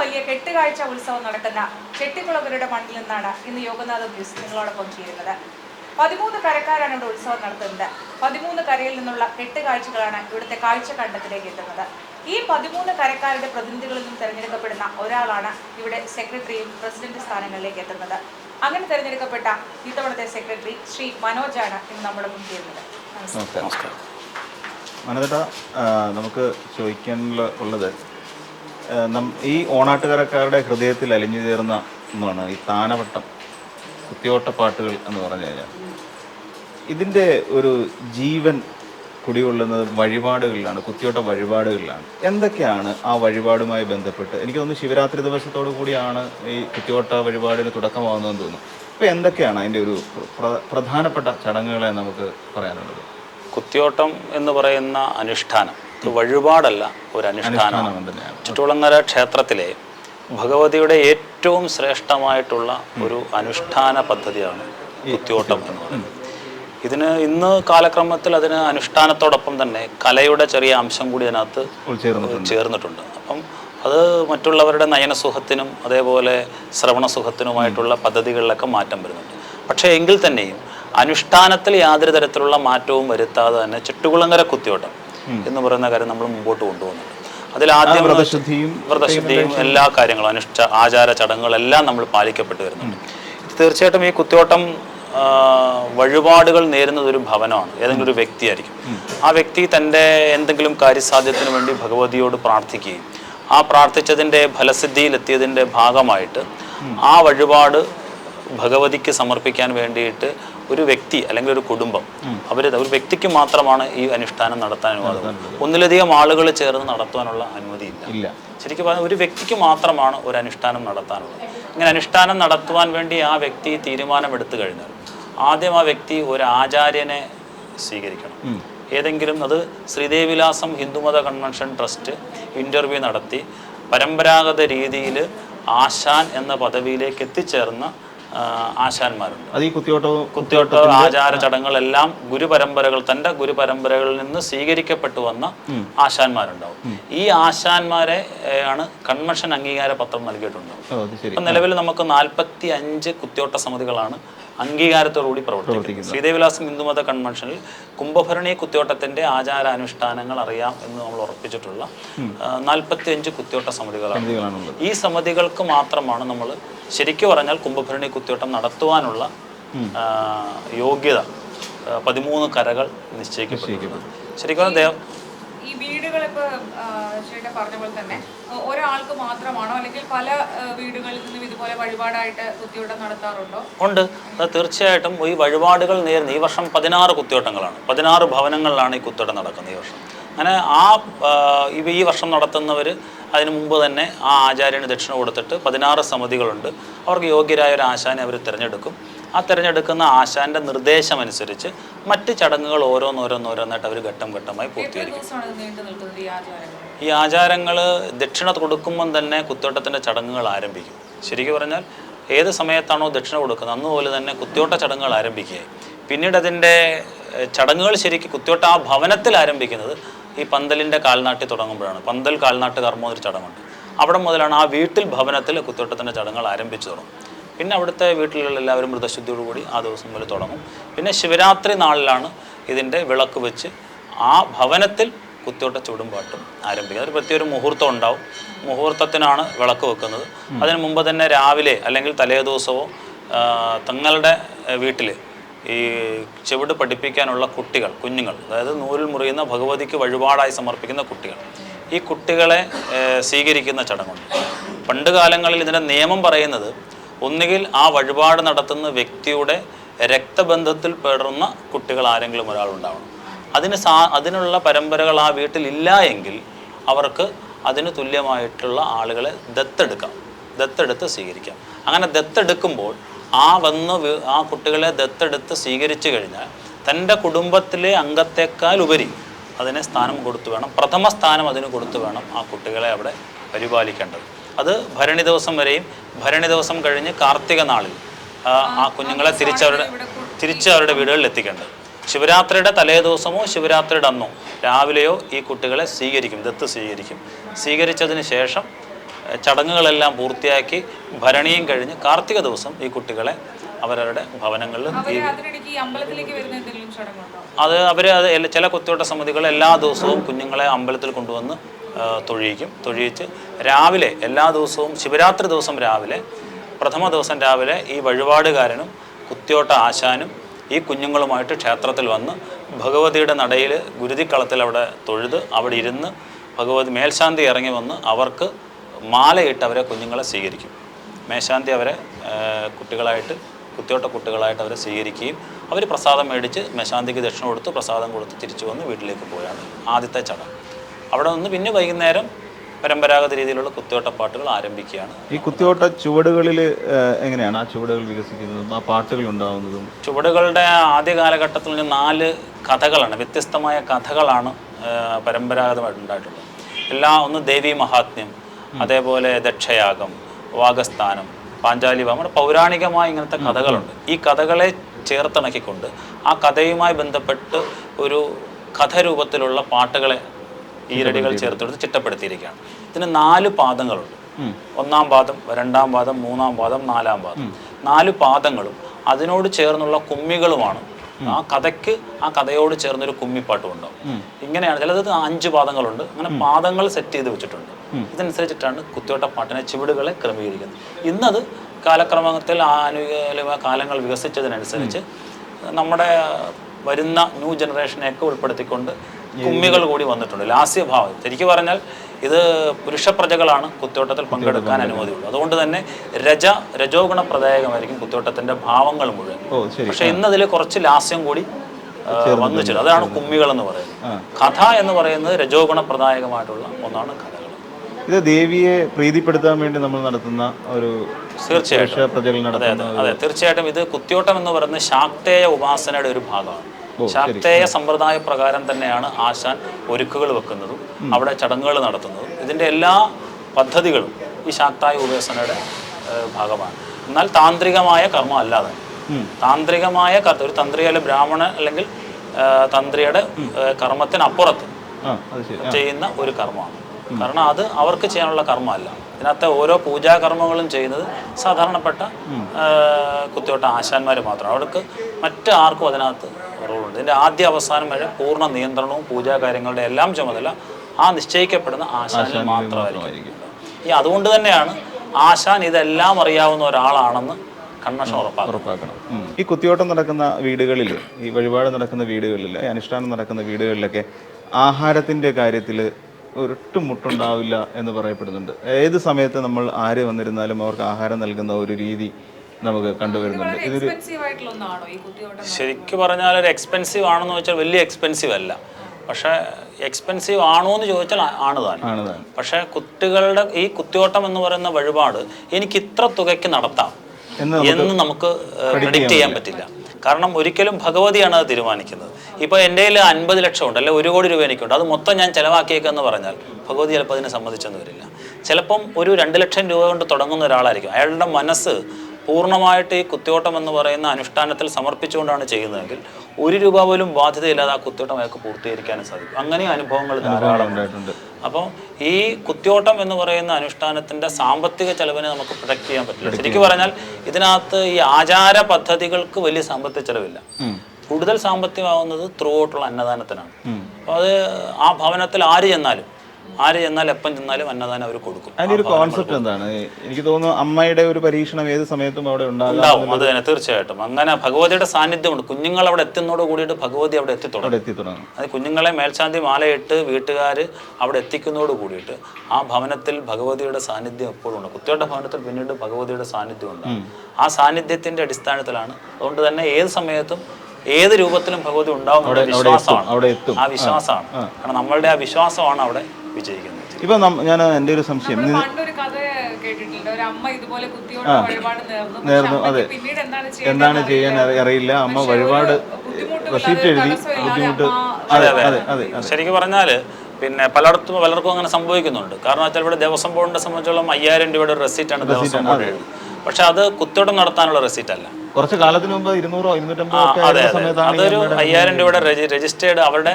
വലിയ കെട്ടുകാഴ്ച ഉത്സവം നടക്കുന്ന ചെട്ടിക്കുളങ്ങരുടെ മണ്ണിൽ നിന്നാണ് ഇന്ന് യോഗനാഥ ബ്യൂസ് നിങ്ങളോടൊപ്പം ചെയ്യുന്നത് പതിമൂന്ന് കരക്കാരാണ് ഇവിടെ ഉത്സവം നടത്തുന്നത്. പതിമൂന്ന് കരയിൽ നിന്നുള്ള കെട്ടുകാഴ്ചകളാണ് ഇവിടുത്തെ കാഴ്ച കണ്ടത്തിലേക്ക് എത്തുന്നത്. ഈ പതിമൂന്ന് കരക്കാരുടെ പ്രതിനിധികളിൽ നിന്നും തിരഞ്ഞെടുക്കപ്പെടുന്ന ഒരാളാണ് ഇവിടെ സെക്രട്ടറിയും പ്രസിഡന്റ് സ്ഥാനങ്ങളിലേക്ക് എത്തുന്നത്. അങ്ങനെ തിരഞ്ഞെടുക്കപ്പെട്ട ഇത്തവണത്തെ സെക്രട്ടറി ശ്രീ മനോജാണ് ഇന്ന് നമ്മുടെ ചേരുന്നത്. നമസ്കാരം. മനോജേട്ടാ നമുക്ക് ചോദിക്കാനുള്ള ഉള്ളത് ഈ ഓണാട്ടുകാരക്കാരുടെ ഹൃദയത്തിൽ അലിഞ്ഞു ചേർന്ന ഒന്നാണ് ഈ താനവട്ടം കുത്തിയോട്ടപ്പാട്ടുകൾ എന്ന് പറഞ്ഞു കഴിഞ്ഞാൽ. ഇതിന്റെ ഒരു ജീവൻ കുടികൊള്ളുന്നത് വഴിപാടുകളിലാണ് കുത്തിയോട്ട വഴിപാടുകളിലാണ്. എന്തൊക്കെയാണ് ആ വഴിപാടുമായി ബന്ധപ്പെട്ട്? എനിക്ക് തോന്നുന്നു ശിവരാത്രി ദിവസത്തോടു കൂടിയാണ് ഈ കുത്തിയോട്ട വഴിപാടിന് തുടക്കമാകുന്നതെന്ന് തോന്നുന്നു. അപ്പോൾ എന്തൊക്കെയാണ് അതിന്റെ ഒരു പ്രധാനപ്പെട്ട ചടങ്ങുകളെ നമുക്ക് പറയാനുള്ളത്? കുത്തിയോട്ടം എന്ന് പറയുന്ന അനുഷ്ഠാനം. ഇത് വഴിപാടല്ല ഒരു അനുഷ്ഠാനമാണ് ചുറ്റുളങ്ങര ക്ഷേത്രത്തിലെ ഭഗവതിയുടെ ഏറ്റവും ശ്രേഷ്ഠമായിട്ടുള്ള ഒരു അനുഷ്ഠാന പദ്ധതിയാണ് കുത്തിയോട്ടം എന്ന് പറയുന്നത്. ഇതിന് ഇന്ന് കാലക്രമത്തിൽ അതിന് അനുഷ്ഠാനത്തോടൊപ്പം തന്നെ കലയുടെ ചെറിയ അംശം കൂടി അതിനകത്ത് ചേർന്നിട്ടുണ്ട്. അപ്പം അത് മറ്റുള്ളവരുടെ നയനസുഖത്തിനും അതേപോലെ ശ്രവണസുഖത്തിനുമായിട്ടുള്ള പദ്ധതികളിലൊക്കെ മാറ്റം വരുന്നുണ്ട്. പക്ഷേ എങ്കിൽ തന്നെയും അനുഷ്ഠാനത്തിൽ യാതൊരു തരത്തിലുള്ള മാറ്റവും വരുത്താതെ തന്നെ ചുറ്റുകുളങ്ങര കുത്തിയോട്ടം എന്ന് പറയുന്ന കാര്യം നമ്മൾ മുമ്പോട്ട് കൊണ്ടുപോകുന്നുണ്ട്. അതിൽ ആദ്യം വ്രതശുദ്ധിയും വ്രതശുദ്ധിയും എല്ലാ കാര്യങ്ങളും അനുഷ്ഠ ആചാര ചടങ്ങുകളെല്ലാം നമ്മൾ പാലിക്കപ്പെട്ടു വരുന്നുണ്ട്. തീർച്ചയായിട്ടും ഈ കുത്തിയോട്ടം വഴിപാടുകൾ നേരുന്നത് ഒരു ഭവനമാണ്. ഏതെങ്കിലും ഒരു വ്യക്തിയായിരിക്കും. ആ വ്യക്തി തന്റെ എന്തെങ്കിലും കാര്യസാധ്യത്തിന് വേണ്ടി ഭഗവതിയോട് പ്രാർത്ഥിക്കുകയും ആ പ്രാർത്ഥിച്ചതിന്റെ ഫലസിദ്ധിയിലെത്തിയതിന്റെ ഭാഗമായിട്ട് ആ വഴിപാട് ഭഗവതിക്ക് സമർപ്പിക്കാൻ വേണ്ടിയിട്ട് ഒരു വ്യക്തി അല്ലെങ്കിൽ ഒരു കുടുംബം അവർ ഒരു വ്യക്തിക്ക് മാത്രമാണ് ഈ അനുഷ്ഠാനം നടത്താൻ അനുവാദം. ഒന്നിലധികം ആളുകൾ ചേർന്ന് നടത്തുവാനുള്ള അനുമതിയില്ല. ഇല്ല. ശരിക്കും പറഞ്ഞാൽ ഒരു വ്യക്തിക്ക് മാത്രമാണ് ഒരു അനുഷ്ഠാനം നടത്താനുള്ളത്. ഇങ്ങനെ അനുഷ്ഠാനം നടത്തുവാൻ വേണ്ടി ആ വ്യക്തി തീരുമാനമെടുത്തു കഴിഞ്ഞാൽ ആദ്യം ആ വ്യക്തി ഒരു ആചാര്യനെ സ്വീകരിക്കണം. ഏതെങ്കിലും അത് ശ്രീദേവിലാസം ഹിന്ദുമത കൺവെൻഷൻ ട്രസ്റ്റ് ഇന്റർവ്യൂ നടത്തി പരമ്പരാഗത രീതിയിൽ ആശാൻ എന്ന പദവിയിലേക്ക് എത്തിച്ചേർന്ന ആശാന്മാരുണ്ട്. അത് ഈ കുത്തിയോട്ടോ കുത്തിയോട്ട ആചാര ചടങ്ങുകളെല്ലാം ഗുരുപരമ്പരകൾ തന്റെ ഗുരുപരമ്പരകളിൽ നിന്ന് സ്വീകരിക്കപ്പെട്ടു വന്ന ആശാന്മാരുണ്ടാവും. ഈ ആശാന്മാരെ ആണ് കൺവെൻഷൻ അംഗീകാര പത്രം നൽകിയിട്ടുണ്ടാവും നിലവിൽ നമുക്ക് നാൽപ്പത്തി അഞ്ച് കുത്തിയോട്ട സമിതികളാണ് അംഗീകാരത്തോടുകൂടി പ്രവർത്തിക്കുന്നു. ശ്രീദേവിലാസം ഹിന്ദുമത കൺവെൻഷനിൽ കുംഭഭരണി കുത്തിയോട്ടത്തിന്റെ ആചാരാനുഷ്ഠാനങ്ങൾ അറിയാം എന്ന് നമ്മൾ ഉറപ്പിച്ചിട്ടുള്ള നാൽപ്പത്തി അഞ്ച് കുത്തിയോട്ട സമിതികളാണ്. ഈ സമിതികൾക്ക് മാത്രമാണ് നമ്മൾ ശരിക്കും പറഞ്ഞാൽ കുംഭഭരണി കുത്തിയോട്ടം നടത്തുവാനുള്ള യോഗ്യത പതിമൂന്ന് കരകൾ നിശ്ചയിക്കപ്പെട്ടിരിക്കുന്നത് ശരിക്കും ഈ വീടുകൾ ഇപ്പോൾ ചേട്ടൻ പറഞ്ഞ പോലെ തന്നെ ഒരാൾക്ക് മാത്രമാണോ? അല്ലെങ്കിൽ പല വീടുകളിൽ നിന്നും ഇതുപോലെ വഴിപാടായിട്ട് കുത്തിയോട്ടം നടത്താറുണ്ടോ? ഉണ്ട്. തീർച്ചയായിട്ടും ഈ വഴിപാടുകൾ നേരുന്ന ഈ വർഷം പതിനാറ് കുത്തിയോട്ടങ്ങളാണ് പതിനാറ് ഭവനങ്ങളിലാണ് ഈ കുത്തിയോട്ടം നടക്കുന്നത് ഈ വർഷം. അങ്ങനെ ആ, ഇവ ഈ വർഷം നടത്തുന്നവർ അതിനു മുമ്പ് തന്നെ ആ ആചാര്യന് ദക്ഷിണ കൊടുത്തിട്ട് പതിനാറ് സമിതികളുണ്ട്. അവർക്ക് യോഗ്യരായ ഒരു ആശാനെ അവർ തിരഞ്ഞെടുക്കും. ആ തിരഞ്ഞെടുക്കുന്ന ആശാന്റെ നിർദ്ദേശം അനുസരിച്ച് മറ്റ് ചടങ്ങുകൾ ഓരോന്നോരോന്നോരോന്നായിട്ട് അവർ ഘട്ടം ഘട്ടമായി പൂർത്തീകരിക്കും. ഈ ആചാരങ്ങൾ. ദക്ഷിണ കൊടുക്കുമ്പം തന്നെ കുത്തോട്ടത്തിന്റെ ചടങ്ങുകൾ ആരംഭിക്കും. ശരിക്കും പറഞ്ഞാൽ ഏത് സമയത്താണോ ദക്ഷിണ കൊടുക്കുന്നത് അന്ന് പോലെ തന്നെ കുത്തിയോട്ട ചടങ്ങുകൾ ആരംഭിക്കുകയായി. പിന്നീട് അതിന്റെ ചടങ്ങുകൾ ശരിക്കും കുത്തിയോട്ട ആ ഭവനത്തിൽ ആരംഭിക്കുന്നത് ഈ പന്തലിന്റെ കാൽനാട്ടി തുടങ്ങുമ്പോഴാണ്. പന്തൽ കാൽനാട്ട് കർമ്മം ഒരു ചടങ്ങുണ്ട്. അവിടെ മുതലാണ് ആ വീട്ടിൽ ഭവനത്തിൽ കുത്തിയോട്ടത്തിന്റെ ചടങ്ങുകൾ ആരംഭിച്ചു തുടങ്ങും. പിന്നെ അവിടുത്തെ വീട്ടിലുള്ള എല്ലാവരും മൃതശുദ്ധിയോടുകൂടി ആ ദിവസം മുതൽ തുടങ്ങും. പിന്നെ ശിവരാത്രി നാളിലാണ് ഇതിന്റെ വിളക്ക് വെച്ച് ആ ഭവനത്തിൽ കുത്തിയോട്ട ചുടുംപാട്ടും ആരംഭിക്കും അതൊരു പ്രത്യേക ഒരു മുഹൂർത്തം ഉണ്ടാവും. മുഹൂർത്തത്തിനാണ് വിളക്ക് വെക്കുന്നത്. അതിന് മുമ്പ് തന്നെ രാവിലെ അല്ലെങ്കിൽ തലേദിവസമോ ദിവസവും തങ്ങളുടെ വീട്ടിൽ ഈ ചെവിട് പഠിപ്പിക്കാനുള്ള കുട്ടികൾ കുഞ്ഞുങ്ങൾ അതായത് നൂലിൽ മുറിയുന്ന ഭഗവതിക്ക് വഴിപാടായി സമർപ്പിക്കുന്ന കുട്ടികൾ ഈ കുട്ടികളെ സ്വീകരിക്കുന്ന ചടങ്ങുണ്ട്. പണ്ട് കാലങ്ങളിൽ ഇതിന്റെ നിയമം പറയുന്നത് ഒന്നുകിൽ ആ വഴിപാട് നടത്തുന്ന വ്യക്തിയുടെ രക്തബന്ധത്തിൽ പെടുന്ന കുട്ടികൾ ആരെങ്കിലും ഒരാളുണ്ടാവണം അതിന് സാ അതിനുള്ള പരമ്പരകൾ ആ വീട്ടിൽ ഇല്ല എങ്കിൽ അവർക്ക് അതിന് തുല്യമായിട്ടുള്ള ആളുകളെ ദത്തെടുക്കാം. ദത്തെടുത്ത് സ്വീകരിക്കാം. അങ്ങനെ ദത്തെടുക്കുമ്പോൾ ആ വന്ന് ആ കുട്ടികളെ ദത്തെടുത്ത് സ്വീകരിച്ചു കഴിഞ്ഞാൽ തന്റെ കുടുംബത്തിലെ അംഗത്തേക്കാൾ ഉപരി അതിനെ സ്ഥാനം കൊടുത്തു വേണം. പ്രഥമ സ്ഥാനം അതിന് കൊടുത്തു വേണം ആ കുട്ടികളെ അവിടെ പരിപാലിക്കേണ്ടത്. അത് ഭരണി ദിവസം വരെയും ഭരണി ദിവസം കഴിഞ്ഞ് കാർത്തിക നാളിൽ ആ, കുഞ്ഞുങ്ങളെ തിരിച്ചവരുടെ തിരിച്ച് അവരുടെ വീടുകളിൽ എത്തിക്കേണ്ടത്. ശിവരാത്രിയുടെ തലേ ദിവസമോ ശിവരാത്രിയുടെ അന്നോ രാവിലെയോ ഈ കുട്ടികളെ സ്വീകരിക്കും ദത്ത് സ്വീകരിക്കും. സ്വീകരിച്ചതിന് ശേഷം ചടങ്ങുകളെല്ലാം പൂർത്തിയാക്കി ഭരണിയും കഴിഞ്ഞ് കാർത്തിക ദിവസം ഈ കുട്ടികളെ അവരവരുടെ ഭവനങ്ങളിൽ അത് അവർ അത് ചില കുത്തിയോട്ട സമിതികൾ എല്ലാ ദിവസവും കുഞ്ഞുങ്ങളെ അമ്പലത്തിൽ കൊണ്ടുവന്ന് തൊഴിയിക്കും തൊഴിയിച്ച് രാവിലെ എല്ലാ ദിവസവും ശിവരാത്രി ദിവസം രാവിലെ പ്രഥമ ദിവസം രാവിലെ ഈ വഴിപാടുകാരനും കുത്തിയോട്ട ആശാനും ഈ കുഞ്ഞുങ്ങളുമായിട്ട് ക്ഷേത്രത്തിൽ വന്ന് ഭഗവതിയുടെ നടയിൽ ഗുരുതിക്കളത്തിൽ അവിടെ തൊഴുത് അവിടെ ഇരുന്ന് ഭഗവതി മേൽശാന്തി ഇറങ്ങി വന്ന് അവർക്ക് മാലയിട്ട് അവരെ കുഞ്ഞുങ്ങളെ സ്വീകരിക്കും. മേശാന്തി അവരെ കുട്ടികളായിട്ട് കുത്തിയോട്ട കുട്ടികളായിട്ട് അവരെ സ്വീകരിക്കുകയും അവർ പ്രസാദം മേടിച്ച് മേശാന്തിക്ക് ദക്ഷിണ കൊടുത്ത് പ്രസാദം കൊടുത്ത് തിരിച്ചു വന്ന് വീട്ടിലേക്ക് പോയാണ് ആദ്യത്തെ ചടങ്ങ്. അവിടെ നിന്ന് പിന്നെ വൈകുന്നേരം പരമ്പരാഗത രീതിയിലുള്ള കുത്തിയോട്ട പാട്ടുകൾ ആരംഭിക്കുകയാണ്. ഈ കുത്തിയോട്ട ചുവടുകളിൽ എങ്ങനെയാണ് ആ ചുവടുകൾ വികസിക്കുന്നതും ആ പാട്ടുകൾ ഉണ്ടാകുന്നതും ചുവടുകളുടെ ആദ്യ കാലഘട്ടത്തിൽ നാല് കഥകളാണ് വ്യത്യസ്തമായ കഥകളാണ് പരമ്പരാഗതമായിട്ട് ഉണ്ടായിട്ടുള്ളത്. എല്ലാ ഒന്ന് ദേവി മഹാത്മ്യം അതേപോലെ ദക്ഷയാഗം വാഗസ്ഥാനം പാഞ്ചാലി നമ്മുടെ പൗരാണികമായ ഇങ്ങനത്തെ കഥകളുണ്ട്. ഈ കഥകളെ ചേർത്തിണക്കിക്കൊണ്ട് ആ കഥയുമായി ബന്ധപ്പെട്ട് ഒരു കഥരൂപത്തിലുള്ള പാട്ടുകളെ ഈരടികൾ ചേർത്തെടുത്ത് ചിട്ടപ്പെടുത്തിയിരിക്കുകയാണ്. ഇതിന് നാല് പാദങ്ങളുണ്ട്. ഒന്നാം പാദം രണ്ടാം പാദം മൂന്നാം പാദം നാലാം പാദം. നാല് പാദങ്ങളും അതിനോട് ചേർന്നുള്ള കുമ്മികളുമാണ്. ആ കഥയ്ക്ക് ആ കഥയോട് ചേർന്നൊരു കുമ്മിപ്പാട്ടും ഉണ്ടാവും ഇങ്ങനെയാണ് ചിലത് അഞ്ച് പാദങ്ങളുണ്ട്. അങ്ങനെ പാദങ്ങൾ സെറ്റ് ചെയ്ത് വെച്ചിട്ടുണ്ട്. ഇതനുസരിച്ചിട്ടാണ് കുത്തിയോട്ട പാട്ടിനെ ചുവടുകളെ ക്രമീകരിക്കുന്നത്. ഇന്നത് കാലക്രമത്തിൽ ആനുകാലിക കാലങ്ങൾ വികസിച്ചതിനനുസരിച്ച് നമ്മുടെ വരുന്ന ന്യൂ ജനറേഷനെയൊക്കെ ഉൾപ്പെടുത്തിക്കൊണ്ട് കുമ്മികൾ കൂടി വന്നിട്ടുണ്ട്. ലാസ്യഭാവം ശരിക്കും പറഞ്ഞാൽ ഇത് പുരുഷപ്രജകളാണ് കുത്തോട്ടത്തിൽ പങ്കെടുക്കാൻ അനുമതിയുള്ളൂ. അതുകൊണ്ട് തന്നെ രജ രജോഗുണ പ്രദായകമായിരിക്കും കുത്തോട്ടത്തിന്റെ ഭാവങ്ങൾ മുഴുവൻ. പക്ഷെ ഇന്നതിൽ കുറച്ച് ലാസ്യം കൂടി വന്നു ചേരും. അതാണ് കുമ്മികൾ എന്ന് പറയുന്നത്. കഥ എന്ന് പറയുന്നത് രജോഗുണ പ്രദായകമായിട്ടുള്ള ഒന്നാണ് കഥകൾ ഇത് ദേവിയെ പ്രീതിപ്പെടുത്താൻ വേണ്ടി നമ്മൾ നടത്തുന്ന ഒരു തീർച്ചയായിട്ടും. അതെ അതെ അതെ. തീർച്ചയായിട്ടും ഇത് കുത്തിയോട്ടം എന്ന് പറയുന്നത് ശാക്തേയ ഉപാസനയുടെ ഒരു ഭാഗമാണ്. ശാക്തേയ സമ്പ്രദായ പ്രകാരം തന്നെയാണ് ആശാൻ ഒരുക്കുകൾ വെക്കുന്നതും അവിടെ ചടങ്ങുകൾ നടത്തുന്നതും. ഇതിന്റെ എല്ലാ പദ്ധതികളും ഈ ശാക്തായ ഉപാസനയുടെ ഭാഗമാണ്. എന്നാൽ താന്ത്രികമായ കർമ്മം അല്ലാതെ. താന്ത്രികമായ കർത്ത ഒരു തന്ത്രി അല്ലെങ്കിൽ ബ്രാഹ്മണൻ അല്ലെങ്കിൽ തന്ത്രിയുടെ കർമ്മത്തിനപ്പുറത്ത് ചെയ്യുന്ന ഒരു കർമ്മമാണ്. കാരണം അത് അവർക്ക് ചെയ്യാനുള്ള കർമ്മമല്ല. ഇതിനകത്ത് ഓരോ പൂജാകർമ്മങ്ങളും ചെയ്യുന്നത് സാധാരണപ്പെട്ട കുത്തിയോട്ട ആശാന്മാർ മാത്രം. അവർക്ക് മറ്റ് ആർക്കും അതിനകത്ത് റോളുണ്ട്. ഇതിന്റെ ആദ്യ അവസാനം വരെ പൂർണ നിയന്ത്രണവും പൂജാകാര്യങ്ങളുടെ എല്ലാം ചുമതല ആ നിശ്ചയിക്കപ്പെടുന്ന ആശാനിൽ മാത്രമായിരിക്കും. ഈ അതുകൊണ്ട് തന്നെയാണ് ആശാൻ ഇതെല്ലാം അറിയാവുന്ന ഒരാളാണെന്ന് ഉറപ്പാക്കണം. ഈ കുത്തിയോട്ടം നടക്കുന്ന വീടുകളിൽ ഈ വഴിപാട് നടക്കുന്ന വീടുകളിൽ ഈ അനുഷ്ഠാനം നടക്കുന്ന വീടുകളിലൊക്കെ ആഹാരത്തിന്റെ കാര്യത്തിൽ ഒരൊട്ടും മുട്ടുണ്ടാവില്ല എന്ന് പറയപ്പെടുന്നുണ്ട്. ഏത് സമയത്ത് നമ്മൾ ആര് വന്നിരുന്നാലും അവർക്ക് ആഹാരം നൽകുന്ന ഒരു രീതി നമുക്ക് കണ്ടുവരുന്നുണ്ട്. ഇതൊരു ശരിക്കും പറഞ്ഞാൽ ഒരു എക്സ്പെൻസീവ് ആണെന്ന് വെച്ചാൽ വലിയ എക്സ്പെൻസീവ് അല്ല. പക്ഷേ എക്സ്പെൻസീവ് ആണോ എന്ന് ചോദിച്ചാൽ ആണ് താൻ. പക്ഷേ കുട്ടികളുടെ ഈ കുത്തിയോട്ടം എന്ന് പറയുന്ന വഴിപാട് എനിക്ക് ഇത്ര തുകയ്ക്ക് നടത്താം എന്ന് എന്ന് നമുക്ക് പ്രിഡിക്റ്റ് ചെയ്യാൻ പറ്റില്ല. കാരണം ഒരിക്കലും ഭഗവതിയാണ് അത് തീരുമാനിക്കുന്നത്. ഇപ്പോൾ എന്റെ കയ്യിൽ അൻപത് ലക്ഷം ഉണ്ട് അല്ലെ ഒരു കോടി രൂപ എനിക്കുണ്ട്. അത് മൊത്തം ഞാൻ ചിലവാക്കിയേക്കെന്ന് പറഞ്ഞാൽ ഭഗവതി ചിലപ്പോൾ അതിനെ സമ്മതിച്ചെന്ന് വരില്ല. ചിലപ്പം ഒരു രണ്ട് ലക്ഷം രൂപ കൊണ്ട് തുടങ്ങുന്ന ഒരാളായിരിക്കും. അയാളുടെ മനസ്സ് പൂർണമായിട്ട് ഈ കുത്തിയോട്ടം എന്ന് പറയുന്ന അനുഷ്ഠാനത്തിൽ സമർപ്പിച്ചുകൊണ്ടാണ് ചെയ്യുന്നതെങ്കിൽ ഒരു രൂപ പോലും ബാധ്യതയില്ലാതെ ആ കുത്തിയോട്ടം അയാൾക്ക് പൂർത്തീകരിക്കാനും സാധിക്കും. അങ്ങനെ അനുഭവങ്ങൾ ധാരാളം അപ്പോൾ ഈ കുത്തിയോട്ടം എന്ന് പറയുന്ന അനുഷ്ഠാനത്തിന്റെ സാമ്പത്തിക ചെലവിനെ നമുക്ക് പ്രൊട്ടക്ട് ചെയ്യാൻ പറ്റില്ല. ശരിക്കും പറഞ്ഞാൽ ഇതിനകത്ത് ഈ ആചാര പദ്ധതികൾക്ക് വലിയ സാമ്പത്തിക ചെലവില്ല. കൂടുതൽ സാമ്പത്തികമാവുന്നത് ത്രൂ ഔട്ടുള്ള അന്നദാനത്തിനാണ്. അപ്പോൾ അത് ആ ഭവനത്തിൽ ആര് ചെന്നാലും ആര് ചെന്നാലും എപ്പം ചെന്നാലും അന്നദാനം അവർ കൊടുക്കും. അതിന്റെ ഒരു കോൺസെപ്റ്റ് എന്താണ്? എനിക്ക് തോന്നുന്നു അമ്മയുടെ ഒരു പരീക്ഷണം ഏത് സമയത്തും അവിടെ ഉണ്ടാവും. അത് തന്നെ തീർച്ചയായിട്ടും. അങ്ങനെ ഭഗവതിയുടെ സാന്നിധ്യമുണ്ട്. കുഞ്ഞുങ്ങൾ അവിടെ എത്തുന്നതോട് കൂടിയിട്ട് ഭഗവതി അവിടെ എത്തിത്തുടങ്ങും അത് കുഞ്ഞുങ്ങളെ മേൽശാന്തി മാലയിട്ട് വീട്ടുകാർ അവിടെ എത്തിക്കുന്നതോട് കൂടിയിട്ട് ആ ഭവനത്തിൽ ഭഗവതിയുടെ സാന്നിധ്യം എപ്പോഴും ഉണ്ട്. കുത്തിയോട്ട ഭവനത്തിൽ പിന്നീട് ഭഗവതിയുടെ സാന്നിധ്യം ഉണ്ട് ആ സാന്നിധ്യത്തിന്റെ അടിസ്ഥാനത്തിലാണ്. അതുകൊണ്ട് തന്നെ ഏത് സമയത്തും ഏത് രൂപത്തിലും ഭഗവതി ഉണ്ടാവും വിശ്വാസമാണ്. അവിടെ എത്തും. ആ വിശ്വാസമാണ്. കാരണം നമ്മളുടെ ആ വിശ്വാസമാണ് അവിടെ വിജയിക്കുന്നത്. ഇപ്പൊ ഞാൻ എന്റെ ഒരു സംശയം. നമ്മൾ പണ്ടൊരു കഥ കേട്ടിട്ടുണ്ട്. ഒരു അമ്മ ഇതുപോലെ കുത്തിയോട്ട വഴിപാട് നേർന്നു. അതെ. എന്താണ് ചെയ്യാൻ അറിയില്ല. അമ്മ വഴിപാട് റെസിപ്റ്റ് എഴുതി ബുദ്ധിമുട്ട്. അതെ അതെ അതെ ശരിക്കും പറഞ്ഞാൽ പിന്നെ പലയിടത്തും പലർക്കും അങ്ങനെ സംഭവിക്കുന്നുണ്ട്. കാരണം വെച്ചാൽ ഇവിടെ ദേവസ്വം ബോർഡിനെ സംബന്ധിച്ചോളം അയ്യായിരം രൂപയുടെ ഒരു ആണ് ദേവസ്വം ബോർഡ് എഴുതുന്നത് പക്ഷെ അത് കുത്തിടം നടത്താനുള്ള റെസിറ്റ് അല്ല. കുറച്ച് കാലത്തിന് മുമ്പ് ഇരുന്നൂറോ ഇരുന്നൂറ്റമ്പതോ അതെ അതെ. അതൊരു അയ്യായിരം രൂപയുടെ രജിസ്റ്റേർഡ് അവരുടെ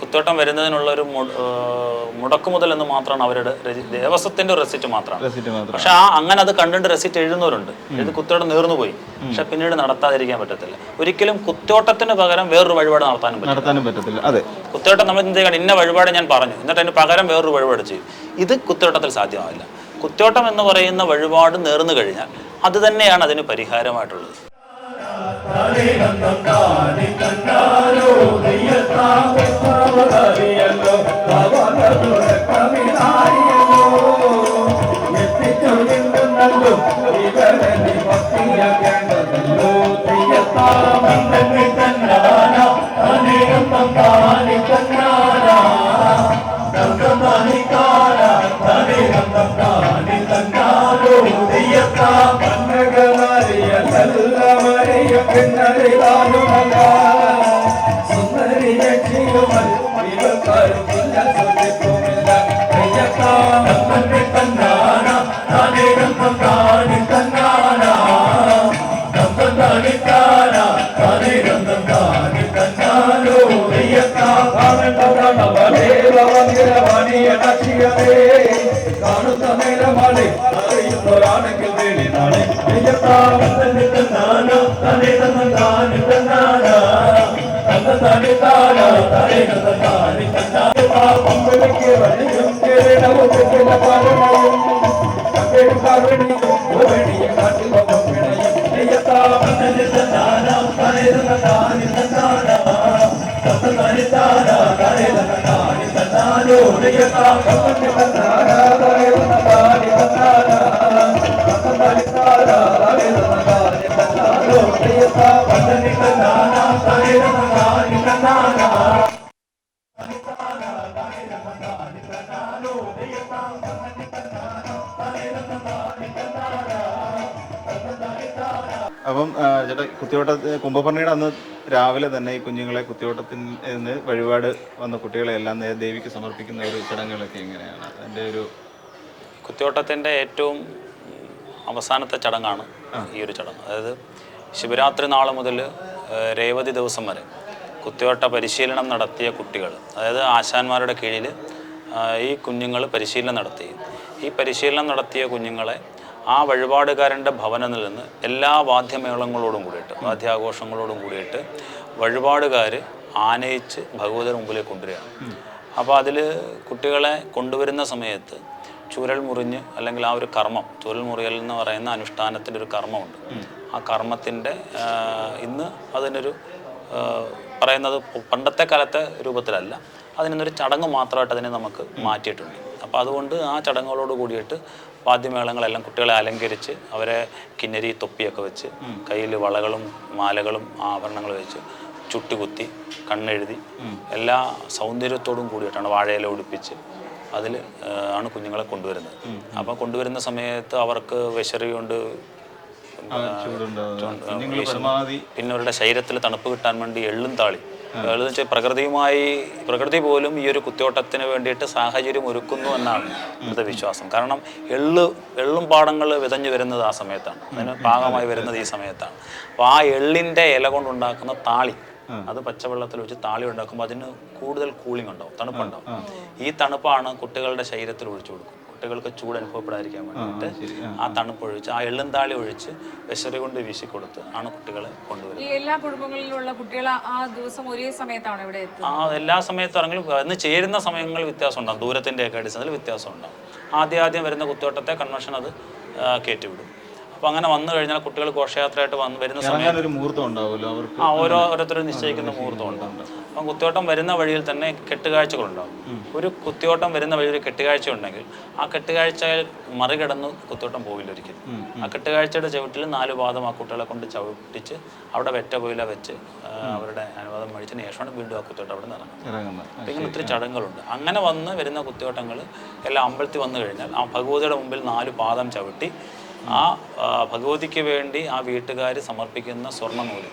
കുത്തോട്ടം വരുന്നതിനുള്ള ഒരു മുടക്ക് മുതൽ മുടക്കുമുതൽ എന്ന് മാത്രമാണ് അവരുടെ ദേവസ്വത്തിന്റെ റെസിറ്റ് മാത്രമാണ് മാത്രം. പക്ഷെ ആ അങ്ങനെ അത് കണ്ടിട്ട് റെസിറ്റ് എഴുതുന്നവരുണ്ട്. ഇത് കുത്തോട്ടം നേർന്നു പോയി. പക്ഷെ പിന്നീട് നടത്താതിരിക്കാൻ പറ്റത്തില്ല. ഒരിക്കലും കുത്തോട്ടത്തിന് പകരം വേറൊരു വഴിപാട് നടത്താനും പറ്റും നടത്താനും പറ്റത്തില്ല. അതെ. കുത്തോട്ടം നമ്മൾ എന്ത് ചെയ്യണം? ഇന്ന വഴിപാട് ഞാൻ പറഞ്ഞു. എന്നിട്ട് അതിന് പകരം വേറൊരു വഴിപാട് ചെയ്യും. ഇത് കുത്തോട്ടത്തിൽ സാധ്യമാവില്ല. കുത്തിയോട്ടം എന്ന് പറയുന്ന വഴിപാട് നേർന്നു കഴിഞ്ഞാൽ അത് തന്നെയാണ് അതിന് പരിഹാരമായിട്ടുള്ളത് കാണുന്ന தன்னை தந்தானா தன்னை தந்தான் தந்தானா தந்த தன்னை தானா தன்னை தந்தான் தந்தானா பாப்பம் பெருக்கே வலியும் கேளே நமக்கு கிட பாரணையும் கேடு காரணியும் ஒரணிய காட்டில் பாப்பம் பிணையும் ஐயத்தா தன்னை தந்தானா தன்னை தந்தான் தந்தானா தந்த தன்னை தானா தன்னை தந்தான் தந்தானோ ஐயத்தா தன்னை தந்தானா தன்னை தந்தான் അപ്പം ചേട്ടാ കുത്തിയോട്ട കുംഭപർണിയുടെ അന്ന് രാവിലെ തന്നെ ഈ കുഞ്ഞുങ്ങളെ കുത്തിയോട്ടത്തിൽ നിന്ന് വഴിപാട് വന്ന കുട്ടികളെ എല്ലാം ദേവിക്ക് സമർപ്പിക്കുന്ന ഒരു ചടങ്ങുകളൊക്കെ എങ്ങനെയാണ്? അതിന്റെ ഒരു കുത്തിയോട്ടത്തിന്റെ ഏറ്റവും അവസാനത്തെ ചടങ്ങാണ് ഈ ഒരു ചടങ്ങ്. അതായത് ശിവരാത്രി നാൾ മുതൽ രേവതി ദിവസം വരെ കുത്തിയോട്ട പരിശീലനം നടത്തിയ കുട്ടികൾ അതായത് ആശാന്മാരുടെ കീഴിൽ ഈ കുഞ്ഞുങ്ങൾ പരിശീലനം നടത്തി. ഈ പരിശീലനം നടത്തിയ കുഞ്ഞുങ്ങളെ ആ വഴിപാടുകാരന്റെ ഭവനത്തിൽ നിന്ന് എല്ലാ വാദ്യമേളങ്ങളോടും കൂടിയിട്ട് വാദ്യാഘോഷങ്ങളോടും കൂടിയിട്ട് വഴിപാടുകാർ ആനയിച്ച് ഭഗവതിയുടെ മുമ്പിലേക്ക് കൊണ്ടുവരികയാണ്. അപ്പോൾ അതിൽ കുട്ടികളെ കൊണ്ടുവരുന്ന സമയത്ത് ചുരൽ മുറിഞ്ഞ് അല്ലെങ്കിൽ ആ ഒരു കർമ്മം ചുരൽ മുറിയൽ എന്ന് പറയുന്ന അനുഷ്ഠാനത്തിന്റെ ഒരു കർമ്മമുണ്ട്. ആ കർമ്മത്തിന്റെ ഇന്ന് അതിനൊരു പറയുന്നത് പണ്ടത്തെ കാലത്തെ രൂപത്തിലല്ല അതിനൊരു ചടങ്ങ് മാത്രമായിട്ട് അതിനെ നമുക്ക് മാറ്റിയിട്ടുണ്ട്. അപ്പോൾ അതുകൊണ്ട് ആ ചടങ്ങുകളോട് കൂടിയിട്ട് വാദ്യമേളങ്ങളെല്ലാം കുട്ടികളെ അലങ്കരിച്ച് അവരെ കിന്നരി തൊപ്പിയൊക്കെ വെച്ച് കയ്യിൽ വളകളും മാലകളും ആഭരണങ്ങൾ വെച്ച് ചുട്ടുകുത്തി കണ്ണെഴുതി എല്ലാ സൗന്ദര്യത്തോടും കൂടിയിട്ടാണ് വാഴയില ഉടുപ്പിച്ച് അതിൽ ആണ് കുഞ്ഞുങ്ങളെ കൊണ്ടുവരുന്നത്. അപ്പോൾ കൊണ്ടുവരുന്ന സമയത്ത് അവർക്ക് വിശറി കൊണ്ട് ചൂടുണ്ടാവുക കുഞ്ഞുങ്ങൾ പരമാവധി പിന്നെ അവരുടെ ശരീരത്തിൽ തണുപ്പ് കിട്ടാൻ വേണ്ടി എള്ളും താളി. വെച്ചാൽ പ്രകൃതിയുമായി പ്രകൃതി പോലും ഈ ഒരു കുത്തിയോട്ടത്തിന് വേണ്ടിയിട്ട് സാഹചര്യം ഒരുക്കുന്നു എന്നാണ് ഇന്നത്തെ വിശ്വാസം. കാരണം എള്ള് എള്ളും പാടങ്ങൾ വിതഞ്ഞു വരുന്നത് ആ സമയത്താണ്. അതിന് പാകമായി വരുന്നത് ഈ സമയത്താണ്. അപ്പോൾ ആ എള്ളിന്റെ ഇല കൊണ്ടുണ്ടാക്കുന്ന താളി അത് പച്ചവെള്ളത്തിൽ വെച്ച് താളി ഉണ്ടാക്കുമ്പോൾ അതിന് കൂടുതൽ കൂളിംഗ് ഉണ്ടാവും തണുപ്പുണ്ടാവും. ഈ തണുപ്പാണ് കുട്ടികളുടെ ശരീരത്തിൽ ഒഴിച്ചു കൊടുക്കും. കുട്ടികൾക്ക് ചൂട് അനുഭവപ്പെടാതിരിക്കാൻ വേണ്ടിയിട്ട് ആ. തണുപ്പ് ഒഴിച്ച് ആ എള്ളും താളി ഒഴിച്ച് വിശറി കൊണ്ട് വീശി കൊടുത്ത് ആണ് കുട്ടികളെ കൊണ്ടുവരുന്നത്. ഈ എല്ലാ കുടുംബങ്ങളിലുള്ള കുട്ടികൾ ആ ദിവസം ഒരേ സമയത്താണ് ഇവിടെ എത്തുന്നത്? ആ എല്ലാ സമയത്താണെങ്കിലും അന്ന് ചേരുന്ന സമയങ്ങളിൽ വ്യത്യാസം ഉണ്ടാകും ദൂരത്തിന്റെ ഒക്കെ അടിസ്ഥാനത്തിൽ വ്യത്യാസം ഉണ്ടാകും ആദ്യം ആദ്യം വരുന്ന കുത്തിയോട്ടത്തെ കൺവെൻഷൻ അത് കയറ്റിവിടും അപ്പോൾ അങ്ങനെ വന്നു കഴിഞ്ഞാൽ കുട്ടികൾ ഘോഷയാത്രയായിട്ട് വന്ന് വരുന്ന സമയം ഇറങ്ങാൻ ഒരു മുഹൂർത്തം ഉണ്ടാവുമല്ലോ? അവർക്ക് ആ ഓരോ ഓരോരുത്തരും നിശ്ചയിക്കുന്ന മുഹൂർത്തം ഉണ്ട്. അപ്പം കുത്തിയോട്ടം വരുന്ന വഴിയിൽ തന്നെ കെട്ടുകാഴ്ചകളുണ്ടാവും. ഒരു കുത്തിയോട്ടം വരുന്ന വഴി ഒരു കെട്ടുകാഴ്ച ഉണ്ടെങ്കിൽ ആ കെട്ടുകാഴ്ച മറികടന്ന് കുത്തിയോട്ടം പോവില്ല ഒരിക്കലും. ആ കെട്ടുകാഴ്ചയുടെ ചവിട്ടിൽ നാല് പാദം ആ കുട്ടികളെ കൊണ്ട് ചവിട്ടിച്ച് അവിടെ വെറ്റ പോയില വെച്ച് അവരുടെ അനുവാദം മേടിച്ചതിന് ശേഷമാണ് വീണ്ടും ആ കുത്തിയോട്ടം അവിടെ നിന്ന് ഇറങ്ങുന്നത് ഇറങ്ങുന്നത്. അപ്പം ഇങ്ങനെ ഒത്തിരി ചടങ്ങുകളുണ്ട്. അങ്ങനെ വന്ന് വരുന്ന കുത്തിയോട്ടങ്ങൾ എല്ലാം അമ്പലത്തിൽ വന്നു കഴിഞ്ഞാൽ ആ ഭഗവതിയുടെ മുമ്പിൽ നാല് പാദം ചവിട്ടി ആ ഭഗവതിക്ക് വേണ്ടി ആ വീട്ടുകാർ സമർപ്പിക്കുന്ന സ്വർണ നൂൽ.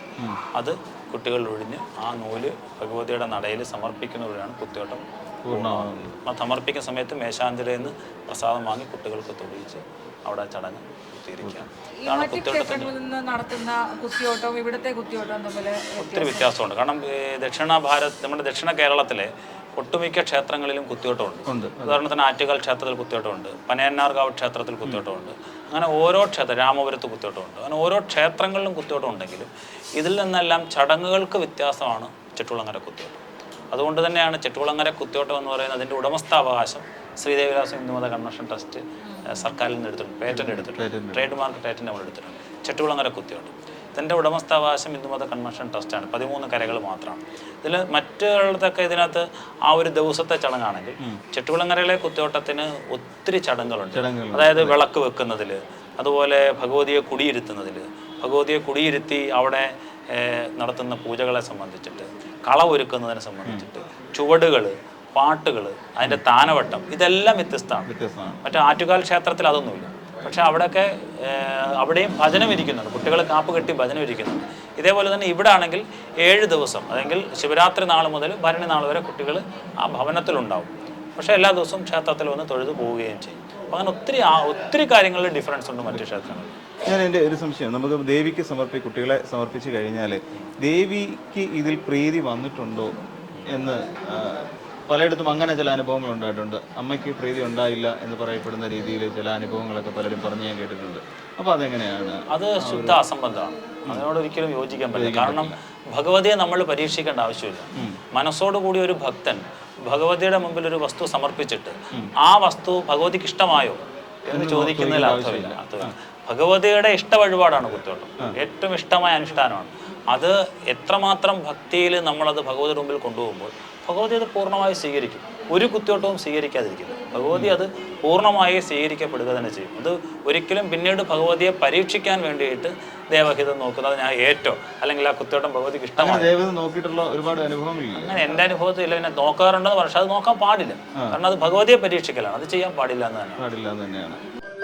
അത് കുട്ടികൾ ഒഴിഞ്ഞ് ആ നൂൽ ഭഗവതിയുടെ നടയിൽ സമർപ്പിക്കുന്നവരാണ് കുത്തിയോട്ടം പൂർണമാകുന്നത്. സമർപ്പിക്കുന്ന സമയത്ത് മേശാന്തിരയിൽ നിന്ന് പ്രസാദം വാങ്ങി കുട്ടികൾക്ക് തൊഴിച്ച് അവിടെ ചടങ്ങ് നടത്തുന്ന കുത്തിയോട്ടവും ഇവിടുത്തെ കുത്തിയോട്ടവും തമ്മിൽ ഒത്തിരി വ്യത്യാസമുണ്ട്. കാരണം ദക്ഷിണ ഭാരത് നമ്മുടെ ദക്ഷിണ കേരളത്തിലെ ഒട്ടുമിക്ക ക്ഷേത്രങ്ങളിലും കുത്തിയോട്ടമുണ്ട്. ഉണ്ട്. ഉദാഹരണത്തിന് ആറ്റുകാൽ ക്ഷേത്രത്തിൽ കുത്തിയോട്ടമുണ്ട്. പനയന്നാർകാവ് ക്ഷേത്രത്തിൽ കുത്തിയോട്ടമുണ്ട്. അങ്ങനെ ഓരോ ക്ഷേത്രം രാമപുരത്ത് കുത്തിയോട്ടമുണ്ട് അങ്ങനെ ഓരോ ക്ഷേത്രങ്ങളിലും കുത്തിയോട്ടം ഉണ്ടെങ്കിലും ഇതിൽ നിന്നെല്ലാം ചടങ്ങുകൾക്ക് വ്യത്യാസമാണ് ചെട്ടുകുളങ്ങര കുത്തിയോട്ടം അതുകൊണ്ട് തന്നെയാണ് ചെട്ടുകുളങ്ങര കുത്തിയോട്ടം എന്ന് പറയുന്നത് അതിന്റെ ഉടമസ്ഥാവകാശം ശ്രീദേവിലാസം ഹിന്ദുമത കൺവെൻഷൻ ട്രസ്റ്റ് സർക്കാരിൽ നിന്ന് എടുത്തിട്ടുണ്ട് പേറ്റന്റ് എടുത്തിട്ടുണ്ട്. ട്രേഡ് മാർക്ക് പേറ്റന്റ് നമ്മൾ എടുത്തിട്ടുണ്ട്. ചെട്ടുകുളങ്ങര കുത്തിയോട്ടം ഇതിന്റെ ഉടമസ്ഥാവകാശം ഹിന്ദുമത കൺവെൻഷൻ ട്രസ്റ്റാണ്. പതിമൂന്ന് കരകൾ മാത്രമാണ്. ഇതിൽ മറ്റുള്ളതൊക്കെ ഇതിനകത്ത് ആ ഒരു ദിവസത്തെ ചടങ്ങാണെങ്കിൽ ചെട്ടുകുളങ്ങരയിലെ കുത്തിയോട്ടത്തിന് ഒത്തിരി ചടങ്ങുകളുണ്ട്. അതായത് വിളക്ക് വെക്കുന്നതിൽ അതുപോലെ ഭഗവതിയെ കുടിയിരുത്തുന്നതിൽ ഭഗവതിയെ കുടിയിരുത്തി അവിടെ നടത്തുന്ന പൂജകളെ സംബന്ധിച്ചിട്ട് കള ഒരുക്കുന്നതിനെ സംബന്ധിച്ചിട്ട് ചുവടുകൾ പാട്ടുകൾ അതിന്റെ താനവട്ടം ഇതെല്ലാം വ്യത്യസ്തമാണ്. വ്യത്യസ്തമാണ്. മറ്റേ ആറ്റുകാൽ ക്ഷേത്രത്തിൽ അതൊന്നുമില്ല. പക്ഷെ അവിടെയൊക്കെ അവിടെയും ഭജനം ഇരിക്കുന്നുണ്ട്. കുട്ടികൾ കാപ്പ് കെട്ടി ഭജനം ഇരിക്കുന്നുണ്ട്. ഇതേപോലെ തന്നെ ഇവിടെ ആണെങ്കിൽ ഏഴ് ദിവസം അല്ലെങ്കിൽ ശിവരാത്രി നാൾ മുതൽ ഭരണി നാൾ വരെ കുട്ടികൾ ആ ഭവനത്തിലുണ്ടാവും. പക്ഷേ എല്ലാ ദിവസവും ക്ഷേത്രത്തിൽ വന്ന് തൊഴുതു പോവുകയും ചെയ്യും. അങ്ങനെ ഒത്തിരി ഒത്തിരി കാര്യങ്ങളിൽ ഡിഫറൻസ് ഉണ്ട് മറ്റു ക്ഷേത്രങ്ങളിൽ. ഞാൻ എന്റെ ഒരു സംശയം നമുക്ക് ദേവിക്ക് സമർപ്പി കുട്ടികളെ സമർപ്പിച്ച് കഴിഞ്ഞാൽ ദേവിക്ക് ഇതിൽ പ്രീതി വന്നിട്ടുണ്ടോ എന്ന് പലയിടത്തും അങ്ങനെ ചില അനുഭവങ്ങൾ ഉണ്ടായിട്ടുണ്ട്. അമ്മയ്ക്ക് പ്രീതി ഉണ്ടായില്ല എന്ന് പറയപ്പെടുന്ന രീതിയിൽ ചില അനുഭവങ്ങളൊക്കെ പലരും പറഞ്ഞു ഞാൻ കേട്ടിട്ടുണ്ട്. അപ്പോൾ അതെങ്ങനെയാണ്? അത് ശുദ്ധ അസംബന്ധമാണ്. അതിനോട് ഒരിക്കലും യോജിക്കാൻ പറ്റില്ല. കാരണം ഭഗവതിയെ നമ്മൾ പരീക്ഷിക്കേണ്ട ആവശ്യമില്ല. മനസ്സോടുകൂടി ഒരു ഭക്തൻ ഭഗവതിയുടെ മുമ്പിൽ ഒരു വസ്തു സമർപ്പിച്ചിട്ട് ആ വസ്തു ഭഗവതിക്ക് ഇഷ്ടമായോ എന്ന് ചോദിക്കുന്നതിൽ അർത്ഥമില്ല. അത് ഭഗവതിയുടെ ഇഷ്ട വഴിപാടാണ് കുത്തിയോട്ടം ഏറ്റവും ഇഷ്ടമായ അനുഷ്ഠാനമാണ്. അത് എത്രമാത്രം ഭക്തിയിൽ നമ്മളത് ഭഗവതിയുടെ മുമ്പിൽ കൊണ്ടുപോകുമ്പോൾ ഭഗവതി അത് പൂർണമായി സ്വീകരിക്കും. ഒരു കുത്തിയോട്ടവും സ്വീകരിക്കാതിരിക്കില്ല. ഭഗവതി അത് പൂർണമായി സ്വീകരിക്കപ്പെടുക തന്നെ ചെയ്യും. അത് ഒരിക്കലും പിന്നീട് ഭഗവതിയെ പരീക്ഷിക്കാൻ വേണ്ടിയിട്ട് ദേവഹിതം നോക്കുന്നത് ഞാൻ ഏറ്റോ അല്ലെങ്കിൽ ആ കുത്തിയോട്ടം ഭഗവതിക്ക് ഇഷ്ടമാണ്. നോക്കിയിട്ടുള്ള ഒരുപാട് അനുഭവം അങ്ങനെ എന്റെ അനുഭവത്തിൽ ഇല്ല പിന്നെ നോക്കാറുണ്ടെന്ന് പക്ഷെ അത് നോക്കാൻ പാടില്ല. കാരണം അത് ഭഗവതിയെ പരീക്ഷിക്കലാണ്. അത് ചെയ്യാൻ പാടില്ല എന്ന് തന്നെ പാടില്ല എന്ന് തന്നെയാണ്.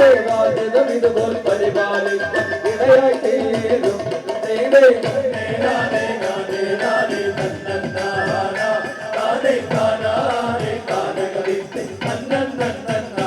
தேவாதிதம் இது போல் பரிபாலிப்பம் இடையாய் செய்யும் செய்தே. நானே நானே நானே தன்னன்னாரா நானே காணாரே காணகரித்து தன்னன்னன்னா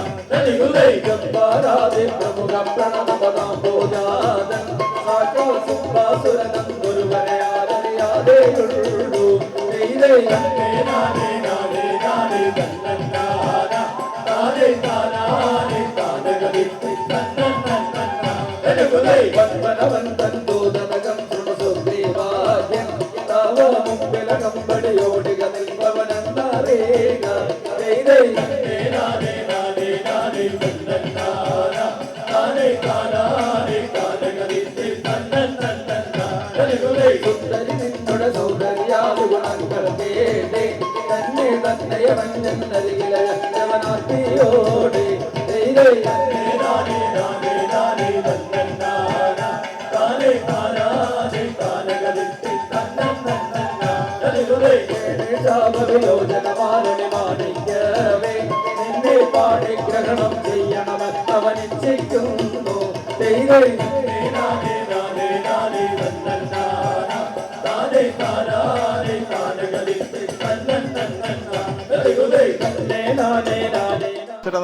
താനാനേ താനകവിത്തെ തന്നന്നന്നന്നാ നലികുലൈ സുന്ദരി നിന്നുടെ സൗന്ദര്യാദി ഗുണങ്ങൾ കേട്ടേ തന്നെ തന്നെയവഞ്ഞരികിലവനാത്തിയോടെ നീതേ നാനേ നാനേ നാനേ നാനേ തന്നന്നാനാ താനേ താനാനേ താനകവിത്തെ തന്നന്നന്നന്നാ നലികുലൈ ശാപവിലോചനമാരണി മാണിക്കവേ നിന്നെ പാടി ഗ്രഹണം ചെയ്യണമെന്നവനിച്ഛിക്കുന്നു ചെയ്തേ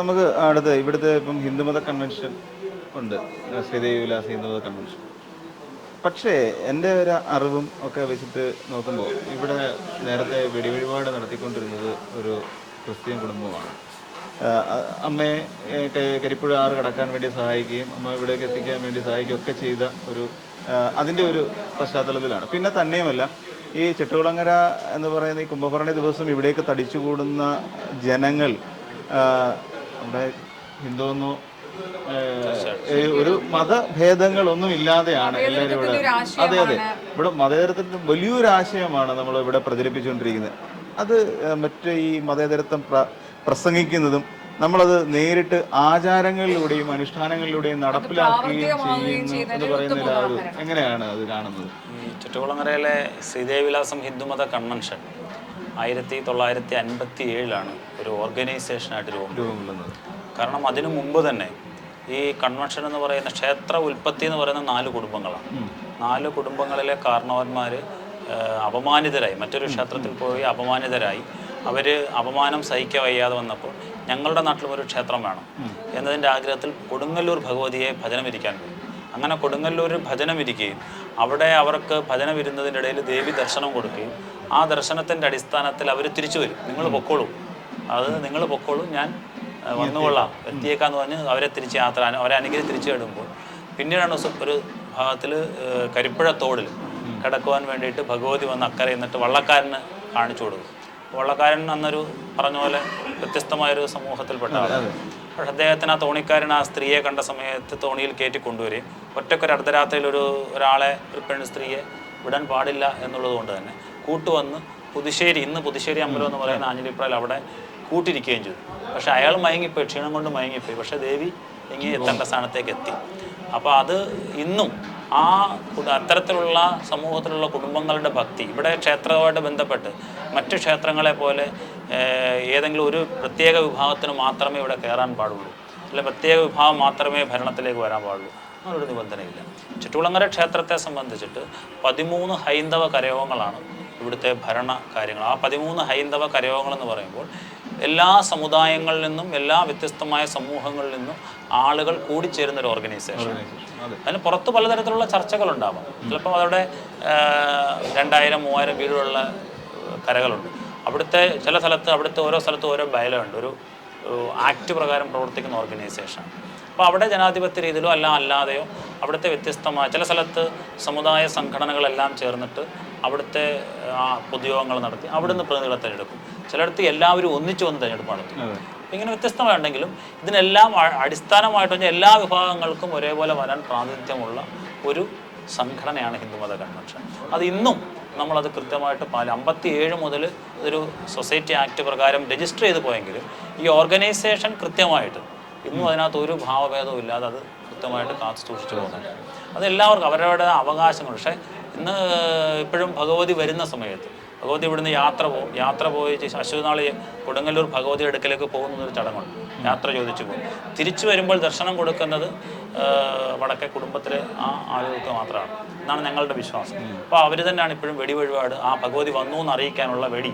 നമുക്ക് അടുത്ത് ഇവിടുത്തെ ഇപ്പം ഹിന്ദുമത കൺവെൻഷൻ ഉണ്ട്. ശ്രീദേവി വിലാസ ഹിന്ദുമത കൺവെൻഷൻ പക്ഷേ എന്റെ ഒരു അറിവും ഒക്കെ വെച്ചിട്ട് നോക്കുമ്പോൾ ഇവിടെ നേരത്തെ വെടിവഴിപാട് നടത്തിക്കൊണ്ടിരുന്നത് ഒരു ക്രിസ്ത്യൻ കുടുംബമാണ്. അമ്മയെ കരിപ്പുഴ ആറ് കടക്കാൻ വേണ്ടി സഹായിക്കുകയും അമ്മ ഇവിടേക്ക് എത്തിക്കാൻ വേണ്ടി സഹായിക്കുകയും ഒക്കെ ചെയ്ത ഒരു അതിന്റെ ഒരു പശ്ചാത്തലത്തിലാണ്. പിന്നെ തന്നെയുമല്ല ഈ ചെട്ടുകുളങ്ങര എന്ന് പറയുന്ന ഈ കുംഭഭരണി ദിവസം ഇവിടേക്ക് തടിച്ചുകൂടുന്ന ജനങ്ങൾ നമ്മുടെ ഹിന്ദു എന്നോ ഒരു മതഭേദങ്ങളൊന്നും ഇല്ലാതെയാണ് എല്ലാവരും ഇവിടെ അതെ അതെ. ഇവിടെ മതേതരത്തിന്റെ വലിയൊരു ആശയമാണ് നമ്മൾ ഇവിടെ പ്രചരിപ്പിച്ചുകൊണ്ടിരിക്കുന്നത്. അത് മറ്റു ഈ മതേതരത്വം പ്ര- പ്രസംഗിക്കുന്നതും നമ്മളത് നേരിട്ട് ആചാരങ്ങളിലൂടെയും അനുഷ്ഠാനങ്ങളിലൂടെയും നടപ്പിലാക്കുകയും ചെയ്യുന്നു എന്ന് പറയുന്ന ഒരു എങ്ങനെയാണ് അത് കാണുന്നത്? ചുറ്റുകുളങ്ങരയിലെ ശ്രീദേവിലാസം ഹിന്ദുമത കൺവെൻഷൻ. ആയിരത്തി തൊള്ളായിരത്തി അൻപത്തി ഏഴിലാണ് ഒരു ഓർഗനൈസേഷനായിട്ട് രൂപം രൂപം കാരണം അതിനു മുമ്പ് തന്നെ ഈ കൺവെൻഷൻ എന്ന് പറയുന്ന ക്ഷേത്ര ഉൽപ്പത്തി എന്ന് പറയുന്ന നാല് കുടുംബങ്ങളാണ്. നാല് കുടുംബങ്ങളിലെ കാരണവന്മാർ അപമാനിതരായി. മറ്റൊരു ക്ഷേത്രത്തിൽ പോയി അപമാനിതരായി. അവർ അപമാനം സഹിക്കാൻ വയ്യാതെ വന്നപ്പോൾ ഞങ്ങളുടെ നാട്ടിലും ഒരു ക്ഷേത്രം വേണം എന്നതിന്റെ ആഗ്രഹത്തിൽ കൊടുങ്ങല്ലൂർ ഭഗവതിയെ ഭജനമിരിക്കാൻ പോയി. അങ്ങനെ കൊടുങ്ങല്ലൂർ ഭജനം ഭജനമിരിക്കുകയും അവിടെ അവർക്ക് ഭജന വരുന്നതിന്റെ ഇടയിൽ ദേവി ദർശനം കൊടുക്കുകയും ആ ദർശനത്തിന്റെ അടിസ്ഥാനത്തിൽ അവർ തിരിച്ചു വരും. നിങ്ങൾ പൊക്കോളൂ. അത് നിങ്ങൾ പൊക്കോളൂ ഞാൻ വന്നുകൊള്ളാം. എത്തിയേക്കാന്ന് പറഞ്ഞ് അവരെ തിരിച്ച് യാത്ര അവരെ അനുഗ്രഹം തിരിച്ചു വിടുമ്പോൾ പിന്നീടാണ് ഒരു ഭാഗത്തിൽ കരിപ്പുഴ തോടിൽ കിടക്കുവാൻ വേണ്ടിയിട്ട് ഭഗവതി വന്ന് അക്കരെ എന്നിട്ട് വള്ളക്കാരന് കാണിച്ചു കൊടുക്കും. വള്ളക്കാരൻ അന്നൊരു പറഞ്ഞ പോലെ വ്യത്യസ്തമായൊരു സമൂഹത്തിൽപ്പെട്ട ആളാണ്. പക്ഷെ അദ്ദേഹത്തിന് ആ തോണിക്കാരൻ ആ സ്ത്രീയെ കണ്ട സമയത്ത് തോണിയിൽ കയറ്റി കൊണ്ടുവരികയും ഒറ്റക്കൊരു അർദ്ധരാത്രിയിൽ ഒരു ഒരാളെ ഒരു പെൺ സ്ത്രീയെ വിടാൻ പാടില്ല എന്നുള്ളത് കൊണ്ട് തന്നെ കൂട്ടുവന്ന് പുതുശ്ശേരി ഇന്ന് പുതുശ്ശേരി അമ്പലം എന്ന് പറയുന്ന ആഞ്ഞിലിപ്രാൽ അവിടെ കൂട്ടിരിക്കുകയും ചെയ്തു. പക്ഷെ അയാൾ മയങ്ങിപ്പോയി ക്ഷീണം കൊണ്ട് മയങ്ങിപ്പോയി. പക്ഷെ ദേവി ഇങ്ങനെ എത്തേണ്ട സ്ഥാനത്തേക്ക് എത്തി. അപ്പോൾ അത് ഇന്നും ആ അത്തരത്തിലുള്ള സമൂഹത്തിലുള്ള കുടുംബങ്ങളുടെ ഭക്തി ഇവിടെ ക്ഷേത്രവുമായിട്ട് ബന്ധപ്പെട്ട് മറ്റ് ക്ഷേത്രങ്ങളെ പോലെ ഏതെങ്കിലും ഒരു പ്രത്യേക വിഭാഗത്തിന് മാത്രമേ ഇവിടെ കയറാൻ പാടുള്ളൂ. അല്ലെങ്കിൽ പ്രത്യേക വിഭാഗം മാത്രമേ ഭരണത്തിലേക്ക് വരാൻ പാടുള്ളൂ. അങ്ങനൊരു നിബന്ധനയില്ല. ചുറ്റുകുളങ്ങര ക്ഷേത്രത്തെ സംബന്ധിച്ചിട്ട് പതിമൂന്ന് ഹൈന്ദവ കരയോഗങ്ങളാണ് ഇവിടുത്തെ ഭരണ കാര്യങ്ങൾ. ആ പതിമൂന്ന് ഹൈന്ദവ കരയോഗങ്ങൾ എന്ന് പറയുമ്പോൾ എല്ലാ സമുദായങ്ങളിൽ നിന്നും എല്ലാ വ്യത്യസ്തമായ സമൂഹങ്ങളിൽ നിന്നും ആളുകൾ കൂടിച്ചേരുന്ന ഒരു ഓർഗനൈസേഷൻ. അതിന് പുറത്ത് പലതരത്തിലുള്ള ചർച്ചകൾ ഉണ്ടാവാം ചിലപ്പോൾ അവിടെ രണ്ടായിരം മൂവായിരം വീടുകളുള്ള കരകളുണ്ട്. അവിടുത്തെ ചില സ്ഥലത്ത് അവിടുത്തെ ഓരോ സ്ഥലത്തും ഓരോ ബയലുണ്ട് ഒരു ആക്ട് പ്രകാരം പ്രവർത്തിക്കുന്ന ഓർഗനൈസേഷൻ അപ്പോൾ അവിടെ ജനാധിപത്യ രീതിയിലോ അല്ല അല്ലാതെയോ അവിടുത്തെ വ്യത്യസ്തമായ ചില സ്ഥലത്ത് സമുദായ സംഘടനകളെല്ലാം ചേർന്നിട്ട് അവിടുത്തെ ആ പൊതുയോഗങ്ങൾ നടത്തി അവിടുന്ന് പ്രതിനിധികളെ തിരഞ്ഞെടുക്കും. ചിലയിടത്ത് എല്ലാവരും ഒന്നിച്ചു വന്ന് തിരഞ്ഞെടുപ്പ് നടത്തും. ഇങ്ങനെ വ്യത്യസ്തമായിട്ടുണ്ടെങ്കിലും ഇതിനെല്ലാം അടിസ്ഥാനമായിട്ട് പറഞ്ഞാൽ എല്ലാ വിഭാഗങ്ങൾക്കും ഒരേപോലെ വരാൻ പ്രാതിനിധ്യമുള്ള ഒരു സംഘടനയാണ് ഹിന്ദുമത കൺവെൻഷൻ. അത് ഇന്നും നമ്മളത് കൃത്യമായിട്ട് പാലം അമ്പത്തി ഏഴ് മുതൽ ഒരു സൊസൈറ്റി ആക്ട് പ്രകാരം രജിസ്റ്റർ ചെയ്ത് പോയെങ്കിലും ഈ ഓർഗനൈസേഷൻ കൃത്യമായിട്ട് ഇന്നും അതിനകത്ത് ഒരു ഭാവഭേദവും ഇല്ലാതെ അത് കൃത്യമായിട്ട് കാത്തു സൂക്ഷിച്ചു പോകുന്നുണ്ട് അത് എല്ലാവർക്കും അവരവരുടെ അവകാശങ്ങൾ. പക്ഷേ ഇന്ന് ഇപ്പോഴും ഭഗവതി വരുന്ന സമയത്ത് ഭഗവതി ഇവിടുന്ന് യാത്ര പോകും. യാത്ര പോയി അശ്വനാളി കൊടുങ്ങല്ലൂർ ഭഗവതി അടുക്കലേക്ക് പോകുന്ന ഒരു ചടങ്ങുണ്ട്. യാത്ര ചോദിച്ചു പോകും. തിരിച്ചു വരുമ്പോൾ ദർശനം കൊടുക്കുന്നത് വടക്കെ കുടുംബത്തിലെ ആ ആളുകൾക്ക് മാത്രമാണ്. എന്നാണ് ഞങ്ങളുടെ വിശ്വാസം. അപ്പോൾ അവർ തന്നെയാണ് ഇപ്പോഴും വെടി വഴിപാട് ആ ഭഗവതി വന്നു എന്ന് അറിയിക്കാനുള്ള വെടി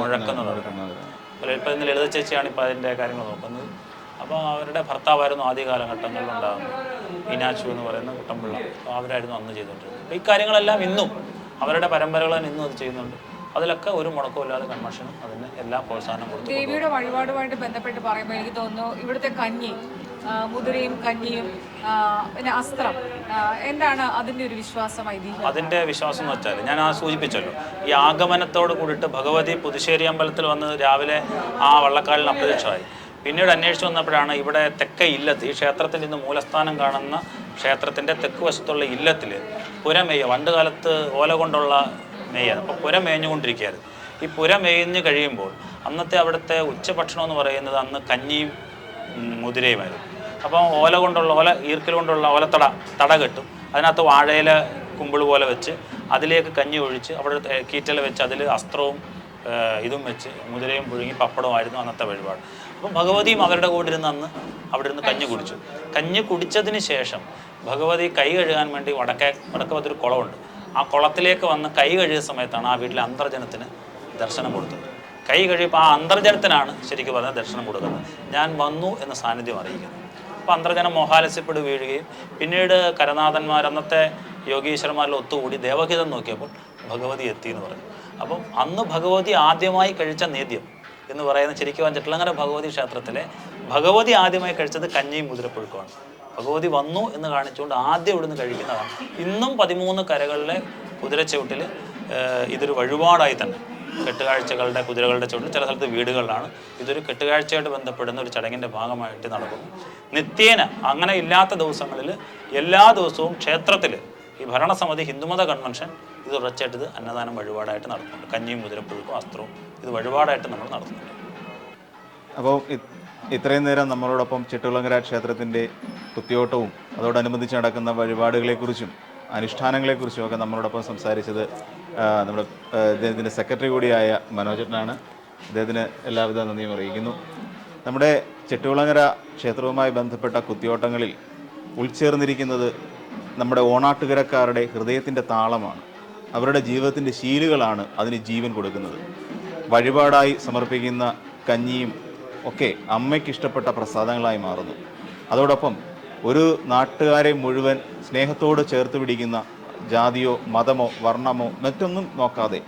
മുഴക്കുന്നത്. ഇപ്പം ഇന്ന് ലളിത ചേച്ചിയാണ് ഇപ്പോൾ അതിന്റെ കാര്യങ്ങൾ നോക്കുന്നത്. അപ്പോൾ അവരുടെ ഭർത്താവായിരുന്നു ആദ്യ കാലഘട്ടങ്ങളിൽ ഉണ്ടാകുന്നത് മീനാച്ചു എന്ന് പറയുന്ന കുട്ടമ്പിള്ള. അവരായിരുന്നു അന്ന് ചെയ്തുകൊണ്ടിരുന്നത്. അപ്പോൾ ഈ കാര്യങ്ങളെല്ലാം ഇന്നും അവരുടെ പരമ്പരകൾ തന്നെ ഇന്നും അത് ചെയ്യുന്നുണ്ട്. അതിലൊക്കെ ഒരു മുടക്കമില്ലാതെ കൺവെൻഷനും അതിന് എല്ലാ പ്രോത്സാഹനം കൊടുത്തു ദേവിയുടെ വഴിപാടുമായിട്ട് ബന്ധപ്പെട്ട് പറയുമ്പോൾ എനിക്ക് തോന്നുന്നു ഇവിടുത്തെ കഞ്ഞി മുതിരയും കഞ്ഞിയും പിന്നെ അസ്ത്രം എന്താണ് അതിന്റെ ഒരു വിശ്വാസം ഐതിഹ്യം? അതിന്റെ വിശ്വാസം എന്ന് വെച്ചാൽ ഞാൻ ആ സൂചിപ്പിച്ചല്ലോ. ഈ ആഗമനത്തോട് കൂടിയിട്ട് ഭഗവതി പുതുശ്ശേരി അമ്പലത്തിൽ വന്ന് രാവിലെ ആ വള്ളക്കാലിന് അപ്രത്യക്ഷമായി. പിന്നീട് അന്വേഷിച്ചു വന്നപ്പോഴാണ് ഇവിടെ തെക്കേ ഇല്ലത്ത് ഈ ക്ഷേത്രത്തിൽ നിന്ന് മൂലസ്ഥാനം കാണുന്ന ക്ഷേത്രത്തിന്റെ തെക്ക് വശത്തുള്ള ഇല്ലത്തിൽ പുരമേയ പണ്ട് കാലത്ത് ഓല കൊണ്ടുള്ള മേയാണ്. അപ്പോൾ പുര മേഞ്ഞുകൊണ്ടിരിക്കുകയായിരുന്നു ഈ പുര മേഞ്ഞ് കഴിയുമ്പോൾ അന്നത്തെ അവിടുത്തെ ഉച്ചഭക്ഷണം എന്ന് പറയുന്നത് അന്ന് കഞ്ഞിയും മുതിരയുമായിരുന്നു. അപ്പം ഓല കൊണ്ടുള്ള ഓല ഈർക്കൽ കൊണ്ടുള്ള ഓലത്തട തട കെട്ടും. അതിനകത്ത് വാഴയില കുമ്പിൾ പോലെ വെച്ച് അതിലേക്ക് കഞ്ഞി ഒഴിച്ച് അവിടെ കീറ്റൽ വെച്ച് അതിൽ അസ്ത്രവും ഇതും വെച്ച് മുതിരയും പുഴുങ്ങി പപ്പടമായിരുന്നു അന്നത്തെ വഴിപാട്. അപ്പം ഭഗവതിയും അവരുടെ കൂടെ ഇരുന്ന് അന്ന് അവിടെ ഇരുന്ന് കഞ്ഞി കുടിച്ചു. കഞ്ഞി കുടിച്ചതിന് ശേഷം ഭഗവതി കൈ കഴുകാൻ വേണ്ടി വടക്കേ വടക്കപത്തൊരു കുളമുണ്ട്. ആ കുളത്തിലേക്ക് വന്ന് കൈ കഴുകിയ സമയത്താണ് ആ വീട്ടിലെ അന്തർജനത്തിന് ദർശനം കൊടുത്തത്. കൈ കഴിയുമ്പോൾ ആ അന്തർജനത്തിനാണ് ശരിക്കും പറഞ്ഞാൽ ദർശനം കൊടുക്കുന്നത്. ഞാൻ വന്നു എന്ന സാന്നിധ്യം അറിയിക്കുന്നു. അപ്പോൾ അന്തർജനം മോഹാലസ്യപ്പെട്ട് വീഴുകയും പിന്നീട് കരനാഥന്മാർ അന്നത്തെ യോഗീശ്വരന്മാരിൽ ഒത്തുകൂടി ദേവഹിതം നോക്കിയപ്പോൾ ഭഗവതി എത്തി എന്ന് പറഞ്ഞു. അപ്പം അന്ന് ഭഗവതി ആദ്യമായി കഴിച്ച നേദ്യം എന്ന് പറയുന്ന ശരിക്കും ചിട്ടലങ്ങര ഭഗവതി ക്ഷേത്രത്തിലെ ഭഗവതി ആദ്യമായി കഴിച്ചത് കഞ്ഞിയും മുതിരപ്പുഴുക്കുമാണ്. ഭഗവതി വന്നു എന്ന് കാണിച്ചുകൊണ്ട് ആദ്യം ഇവിടുന്ന് കഴിക്കുന്നതാണ്. ഇന്നും പതിമൂന്ന് കരകളിലെ കുതിരച്ചവിട്ടിൽ ഇതൊരു വഴിപാടായി തന്നെ. കെട്ടുകാഴ്ചകളുടെ കുതിരകളുടെ ചുവട്ടിൽ ചില സ്ഥലത്ത് വീടുകളിലാണ്. ഇതൊരു കെട്ടുകാഴ്ചയായിട്ട് ബന്ധപ്പെടുന്ന ഒരു ചടങ്ങിന്റെ ഭാഗമായിട്ട് നടക്കും നിത്യേന അങ്ങനെ ഇല്ലാത്ത ദിവസങ്ങളിൽ എല്ലാ ദിവസവും ക്ഷേത്രത്തിൽ ഈ ഭരണസമിതി ഹിന്ദുമത കൺവെൻഷൻ ഇത് ഉറച്ചായിട്ട് ഇത് അന്നദാനം വഴിപാടായിട്ട് നടത്തുന്നുണ്ട് കഞ്ഞിയും മുതിരപ്പുഴുക്കും അസ്ത്രവും ഇത് വഴിപാടായിട്ട് നമ്മൾ നടത്തുന്നുണ്ട്. അപ്പോൾ ഇത്രയും നേരം നമ്മളോടൊപ്പം ചിട്ടുകുളങ്കര ക്ഷേത്രത്തിന്റെ കുത്തിയോട്ടവും അതോടനുബന്ധിച്ച് നടക്കുന്ന വഴിപാടുകളെക്കുറിച്ചും അനുഷ്ഠാനങ്ങളെക്കുറിച്ചും ഒക്കെ നമ്മളോടൊപ്പം സംസാരിച്ചത് നമ്മുടെ അദ്ദേഹത്തിന്റെ സെക്രട്ടറി കൂടിയായ മനോജനാണ് അദ്ദേഹത്തിന് എല്ലാവിധ നന്ദിയും അറിയിക്കുന്നു. നമ്മുടെ ചെട്ടുകുളങ്ങര ക്ഷേത്രവുമായി ബന്ധപ്പെട്ട കുത്തിയോട്ടങ്ങളിൽ ഉൾച്ചേർന്നിരിക്കുന്നത് നമ്മുടെ ഓണാട്ടുകരക്കാരുടെ ഹൃദയത്തിന്റെ താളമാണ്. അവരുടെ ജീവിതത്തിന്റെ ശീലുകളാണ് അതിന് ജീവൻ കൊടുക്കുന്നത്. വഴിപാടായി സമർപ്പിക്കുന്ന കഞ്ഞിയും ഒക്കെ അമ്മയ്ക്ക് ഇഷ്ടപ്പെട്ട പ്രസാദങ്ങളായി മാറുന്നു. അതോടൊപ്പം ഒരു നാട്ടുകാരെ മുഴുവൻ സ്നേഹത്തോട് ചേർത്ത് പിടിക്കുന്ന ജാതിയോ മതമോ വർണമോ മറ്റൊന്നും നോക്കാതെ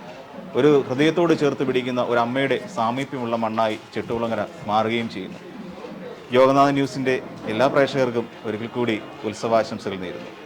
ഒരു ഹൃദയത്തോട് ചേർത്ത് പിടിക്കുന്ന ഒരു അമ്മയുടെ സാമീപ്യമുള്ള മണ്ണായി ചെട്ടുകുളങ്ങര മാറുകയും ചെയ്യുന്നു. യോഗനാഥ ന്യൂസിന്റെ എല്ലാ പ്രേക്ഷകർക്കും ഒരിക്കൽ കൂടി ഉത്സവാശംസകൾ നേരുന്നു.